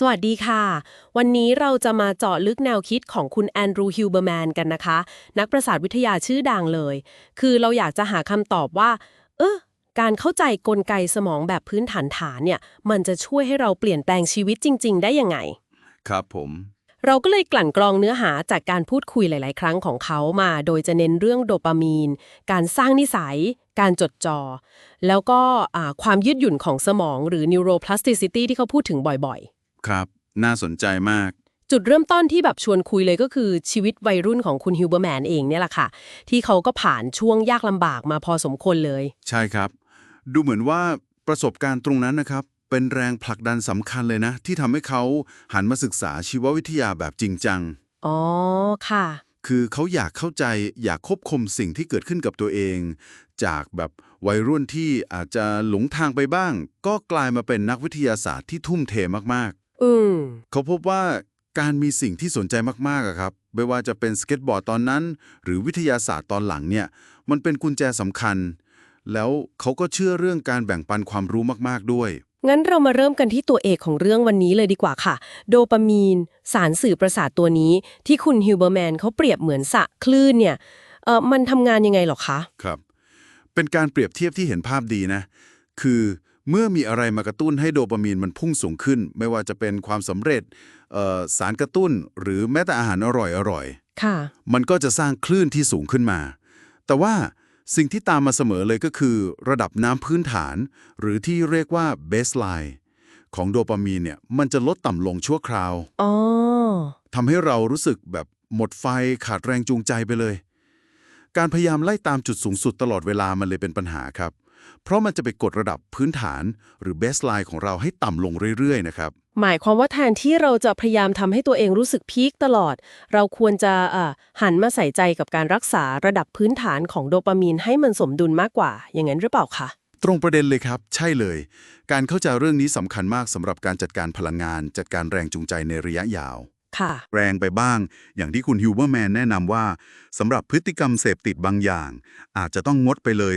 สวัสดีค่ะ วันนี้เราจะมาเจาะลึกแนวคิดของคุณแอนดรูฮิวเบอร์แมนกันนะคะ นักประสาทวิทยาชื่อดังเลย คือเราอยากจะหาคำตอบว่า เออการเข้าใจกลไกสมองแบบพื้นฐานฐานเนี่ย มันจะช่วยให้เราเปลี่ยนแปลงชีวิตจริง ๆ ได้ยังไง ครับผม เราก็เลยกลั่นกรองเนื้อหาจากการพูดคุยหลาย ๆ ครั้งของเขามา โดยจะเน้นเรื่องโดปามีน การสร้างนิสัย การจดจอ่อแล้วก็อ่าความยืดหยุ่นของสมองหรือ neuroplasticity ที่เขาพูดถึงบ่อยๆ ครับ น่าสนใจมาก จุดเริ่มต้นที่แบบชวนคุยเลยก็คือชีวิตวัยรุ่นของคุณฮิวเบอร์แมนเองเนี่ยแหละค่ะ ที่เขาก็ผ่านช่วงยากลำบากมาพอสมควรเลย ใช่ครับ ดูเหมือนว่าประสบการณ์ตรงนั้นนะครับ เป็นแรงผลักดันสำคัญเลยนะ ที่ทำให้เขาหันมาศึกษาชีววิทยาแบบจริงจัง อ๋อ ค่ะ คือเขาอยากเข้าใจอยากควบคุมสิ่งที่เกิดขึ้นกับตัวเอง จากแบบวัยรุ่นที่อาจจะหลงทางไปบ้าง ก็กลายมาเป็นนักวิทยาศาสตร์ที่ทุ่มเทมาก อืมๆเขาพบว่าการมีสิ่งที่สนใจมากๆอะครับ ไม่ว่าจะเป็นสเก็ตบอร์ดตอนนั้น หรือวิทยาศาสตร์ตอนหลังเนี่ย มันเป็นกุญแจสำคัญ แล้วเขาก็เชื่อเรื่องการแบ่งปันความรู้มากๆด้วย งั้นเรามาเริ่มกันที่ตัวเอกของเรื่องวันนี้เลยดีกว่าค่ะ โดปามีน สารสื่อประสาทตัวนี้ ที่คุณฮิวเบอร์แมนเขาเปรียบเหมือนสระคลื่นเนี่ยเออมันทำงานยังไงหรอคะ ครับ เป็นการเปรียบเทียบที่เห็นภาพดีนะ คือ เมื่อมีอะไรมากระตุ้นให้โดปามีนมันพุ่งสูงขึ้น ไม่ว่าจะเป็นความสำเร็จเอ่อสารกระตุ้นหรือแม้แต่อาหารอร่อยๆค่ะมันก็จะสร้างคลื่นที่สูงขึ้นมา แต่ว่าสิ่งที่ตามมาเสมอเลยก็คือ ระดับน้ำพื้นฐาน หรือที่เรียกว่า baseline ของโดปามีนเนี่ยมันจะลดต่ำลงชั่วคราวอ๋อทำให้เรารู้สึกแบบหมดไฟขาดแรงจูงใจไปเลย การพยายามไล่ตามจุดสูงสุดตลอดเวลามันเลยเป็นปัญหาครับ เพราะมันจะไปกดระดับพื้นฐานหรือ baseline ของเราให้ต่ำลงเรื่อยๆนะครับ หมายความว่าแทนที่เราจะพยายามทำให้ตัวเองรู้สึกพีคตลอด เราควรจะอ่าหันมาใส่ใจกับการรักษาระดับพื้นฐานของโดปามีนให้มันสมดุลมากกว่า อย่างนั้นหรือเปล่าคะตรงประเด็นเลยครับ ใช่เลย การเข้าใจเรื่องนี้สำคัญมากสำหรับการจัดการพลังงาน จัดการแรงจูงใจในระยะยาว ค่ะ แรงไปบ้าง อย่างที่คุณฮิวเบอร์แมนแนะนำว่าสำหรับพฤติกรรมเสพติดบางอย่าง อาจจะต้องงดไปเลย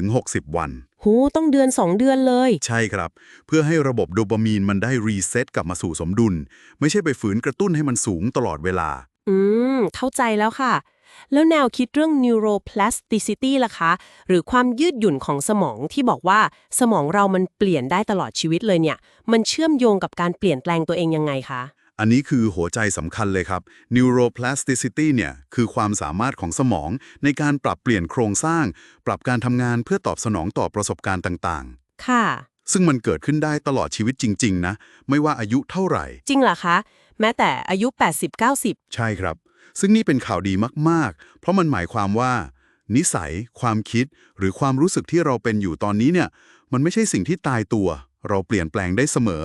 30-60 วัน หูต้องเดือน 2 เดือนเลย ใช่ครับ เพื่อให้ระบบโดปามีนมันได้รีเซ็ตกลับมาสู่สมดุล ไม่ใช่ไปฝืนกระตุ้นให้มันสูงตลอดเวลา อืม เข้าใจแล้วค่ะ แล้วแนวคิดเรื่อง neuroplasticity ล่ะคะ หรือความยืดหยุ่นของสมองที่บอกว่าสมองเรามันเปลี่ยนได้ตลอดชีวิตเลยเนี่ย มันเชื่อมโยงกับการเปลี่ยนแปลงตัวเองยังไงคะ อันนี้คือหัวใจสำคัญเลยครับ neuroplasticity เนี่ยคือความสามารถของสมองในการปรับเปลี่ยนโครงสร้าง ปรับการทำงานเพื่อตอบสนองต่อประสบการณ์ต่างค่ะๆซึ่งมันเกิดขึ้นได้ตลอดชีวิตจริง ๆ นะ ไม่ว่าอายุเท่าไหร่ จริงเหรอคะ แม้แต่อายุ 80-90 ใช่ครับ ซึ่งนี่เป็นข่าวดีมากๆ เพราะมันหมายความว่า นิสัย ความคิด หรือความรู้สึกที่เราเป็นอยู่ตอนนี้เนี่ย มันไม่ใช่สิ่งที่ตายตัว เราเปลี่ยนแปลงได้เสมอ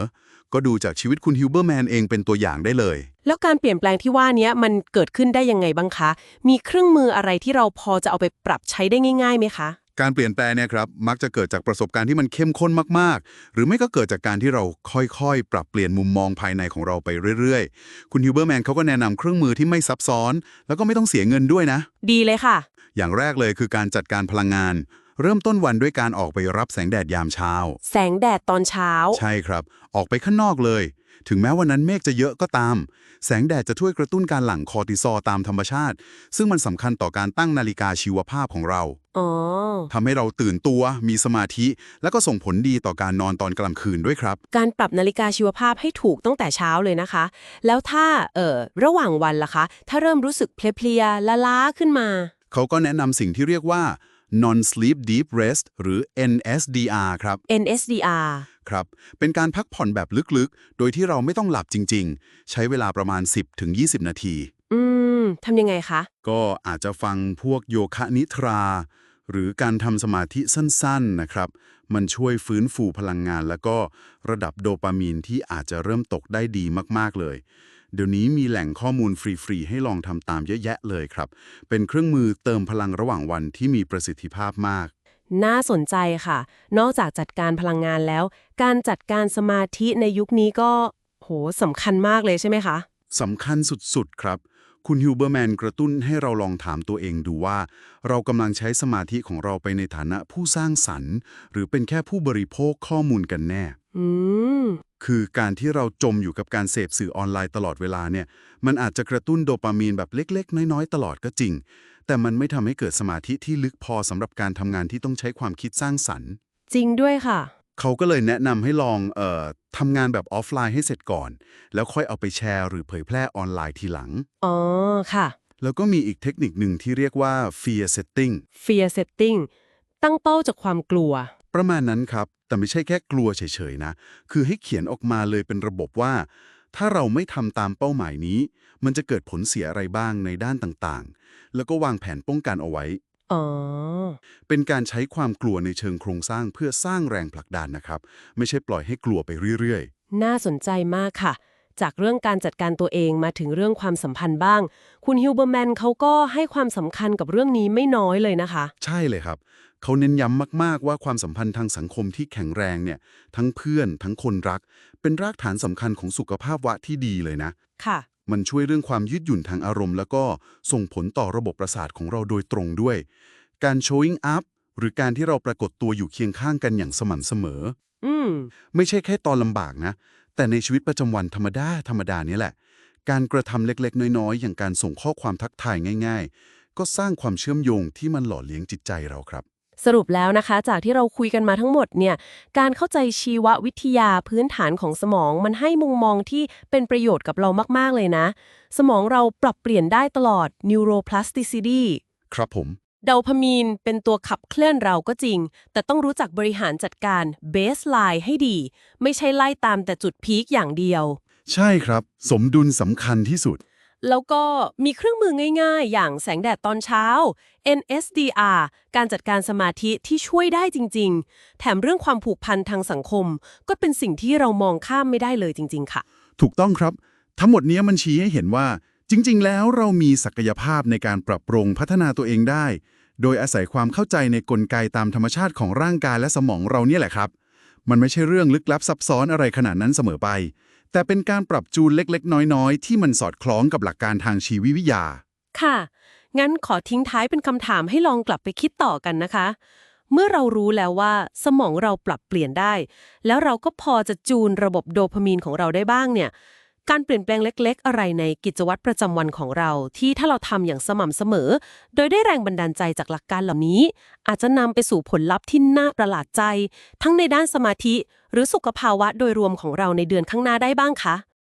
ก็ดูจากชีวิตคุณฮิวเบอร์แมนเองเป็นตัวอย่างได้เลย แล้วการเปลี่ยนแปลงที่ว่านี้มันเกิดขึ้นได้ยังไงบ้างคะ มีเครื่องมืออะไรที่เราพอจะเอาไปปรับใช้ได้ง่ายๆไหมคะ การเปลี่ยนแปลงเนี่ยครับมักจะเกิดจากประสบการณ์ที่มันเข้มข้นมากๆ หรือไม่ก็เกิดจากการที่เราค่อยๆ ปรับเปลี่ยนมุมมองภายในของเราไปเรื่อยๆ คุณฮิวเบอร์แมนเขาก็แนะนำเครื่องมือที่ไม่ซับซ้อน แล้วก็ไม่ต้องเสียเงินด้วยนะ ดีเลยค่ะ อย่างแรกเลยคือการจัดการพลังงาน เริ่มต้นวันด้วยการออกไปรับแสงแดดยามเช้า แสงแดดตอนเช้า ใช่ครับ ออกไปข้างนอกเลย ถึงแม้วันนั้นเมฆจะเยอะก็ตาม แสงแดดจะช่วยกระตุ้นการหลั่งคอร์ติซอลตามธรรมชาติ ซึ่งมันสำคัญต่อการตั้งนาฬิกาชีวภาพของเราอ๋อทำให้เราตื่นตัว มีสมาธิ แล้วก็ส่งผลดีต่อการนอนตอนกลางคืนด้วยครับ การปรับนาฬิกาชีวภาพให้ถูกตั้งแต่เช้าเลยนะคะ แล้วถ้าเอ่อระหว่างวันล่ะคะ ถ้าเริ่มรู้สึกเพลียๆล้าๆขึ้นมา เขาก็แนะนำสิ่งที่เรียกว่า non sleep deep rest หรือ NSDR ครับ NSDR ครับ เป็นการพักผ่อนแบบลึกๆ โดยที่เราไม่ต้องหลับจริง ๆ ใช้เวลาประมาณ 10-20 นาที อืมทำยังไงคะ ก็อาจจะฟังพวกโยคะนิทรา หรือการทำสมาธิสั้นๆนะครับ มันช่วยฟื้นฟูพลังงาน แล้วก็ระดับโดปามีนที่อาจจะเริ่มตกได้ดีมากๆเลย เดี๋ยวนี้มีแหล่งข้อมูลฟรี ๆ ให้ลองทำตามเยอะแยะเลยครับ เป็นเครื่องมือเติมพลังระหว่างวันที่มีประสิทธิภาพมาก น่าสนใจค่ะ นอกจากจัดการพลังงานแล้ว การจัดการสมาธิในยุคนี้ก็ โหสำคัญมากเลยใช่ไหมคะ สำคัญสุด ๆ ครับ คุณฮิวเบอร์แมนกระตุ้นให้เราลองถามตัวเองดูว่า เรากำลังใช้สมาธิของเราไปในฐานะผู้สร้างสรรค์ หรือเป็นแค่ผู้บริโภคข้อมูลกันแน่อืมคือการที่เราจมอยู่กับการเสพสื่อออนไลน์ตลอดเวลาเนี่ย มันอาจจะกระตุ้นโดปามีนแบบเล็ก ๆ น้อย ๆ ตลอดก็จริง แต่มันไม่ทำให้เกิดสมาธิที่ลึกพอสำหรับการทำงานที่ต้องใช้ความคิดสร้างสรรค์ จริงด้วยค่ะ เขาก็เลยแนะนำให้ลองเอ่อทำงานแบบออฟไลน์ให้เสร็จก่อน แล้วค่อยเอาไปแชร์หรือเผยแพร่ออนไลน์ทีหลัง อ๋อ ค่ะ แล้วก็มีอีกเทคนิคหนึ่งที่เรียกว่า fear setting fear setting ตั้งเป้าจากความกลัว ประมาณนั้นครับ แต่ไม่ใช่แค่กลัวเฉยๆนะ คือให้เขียนออกมาเลยเป็นระบบว่า ถ้าเราไม่ทำตามเป้าหมายนี้ มันจะเกิดผลเสียอะไรบ้างในด้านต่างๆ แล้วก็วางแผนป้องกันเอาไว้ อ๋อ เป็นการใช้ความกลัวในเชิงโครงสร้างเพื่อสร้างแรงผลักดันนะครับ ไม่ใช่ปล่อยให้กลัวไปเรื่อยน่าสนใจมากค่ะ จากเรื่องการจัดการตัวเองมาถึงเรื่องความสัมพันธ์บ้าง คุณฮิวเบอร์แมนเขาก็ให้ความสำคัญกับเรื่องนี้ไม่น้อยเลยนะคะ ๆ ใช่เลยครับ เขาเน้นย้ำมาก ๆ ว่าความสัมพันธ์ทางสังคมที่แข็งแรงเนี่ย ทั้งเพื่อนทั้งคนรัก เป็นรากฐานสำคัญของสุขภาพวะที่ดีเลยนะ ค่ะ มันช่วยเรื่องความยืดหยุ่นทางอารมณ์ แล้วก็ส่งผลต่อระบบประสาทของเราโดยตรงด้วย การ showing up หรือการที่เราปรากฏตัวอยู่เคียงข้างกันอย่างสม่ำเสมอ อืม ไม่ใช่แค่ตอนลำบากนะ แต่ในชีวิตประจำวันธรรมดาธรรมดานี้แหละ การกระทำเล็กๆ น้อยๆ อย่างการส่งข้อความทักทายง่าย ๆ ก็สร้างความเชื่อมโยงที่มันหล่อเลี้ยงจิตใจเราครับ สรุปแล้วนะคะ จากที่เราคุยกันมาทั้งหมดเนี่ยการเข้าใจชีววิทยาพื้นฐานของสมอง มันให้มุมมองที่เป็นประโยชน์กับเรามาก ๆ เลยนะ สมองเราปรับเปลี่ยนได้ตลอด neuroplasticity ครับผมโดพามีนเป็นตัวขับเคลื่อนเราก็จริง แต่ต้องรู้จักบริหารจัดการ baseline ให้ดี ไม่ใช่ไล่ตามแต่จุดพีคอย่างเดียว ใช่ครับ สมดุลสำคัญที่สุด แล้วก็มีเครื่องมือง่ายๆ อย่างแสงแดดตอนเช้า NSDR การจัดการสมาธิที่ช่วยได้จริง ๆ แถมเรื่องความผูกพันทางสังคม ก็เป็นสิ่งที่เรามองข้ามไม่ได้เลยจริง ๆ ค่ะ ถูกต้องครับ ทั้งหมดนี้มันชี้ให้เห็นว่า จริง ๆ แล้วเรามีศักยภาพในการปรับปรุงพัฒนาตัวเองได้ โดยอาศัยความเข้าใจในกลไกตามธรรมชาติของร่างกายและสมองเราเนี่ยแหละครับ มันไม่ใช่เรื่องลึกลับซับซ้อนอะไรขนาดนั้นเสมอไป แต่เป็นการปรับจูนเล็กๆ น้อยๆ ที่มันสอดคล้องกับหลักการทางชีววิทยา ค่ะ งั้นขอทิ้งท้ายเป็นคำถามให้ลองกลับไปคิดต่อกันนะคะ เมื่อเรารู้แล้วว่าสมองเราปรับเปลี่ยนได้ แล้วเราก็พอจะจูนระบบโดพามีนของเราได้บ้างเนี่ย การเปลี่ยนแปลงเล็ก ๆ อะไรในกิจวัตรประจำวันของเรา ที่ถ้าเราทำอย่างสม่ำเสมอ โดยได้แรงบันดาลใจจากหลักการเหล่านี้ อาจจะนำไปสู่ผลลัพธ์ที่น่าประหลาดใจ ทั้งในด้านสมาธิ หรือสุขภาวะโดยรวมของเราในเดือนข้างหน้าได้บ้างคะ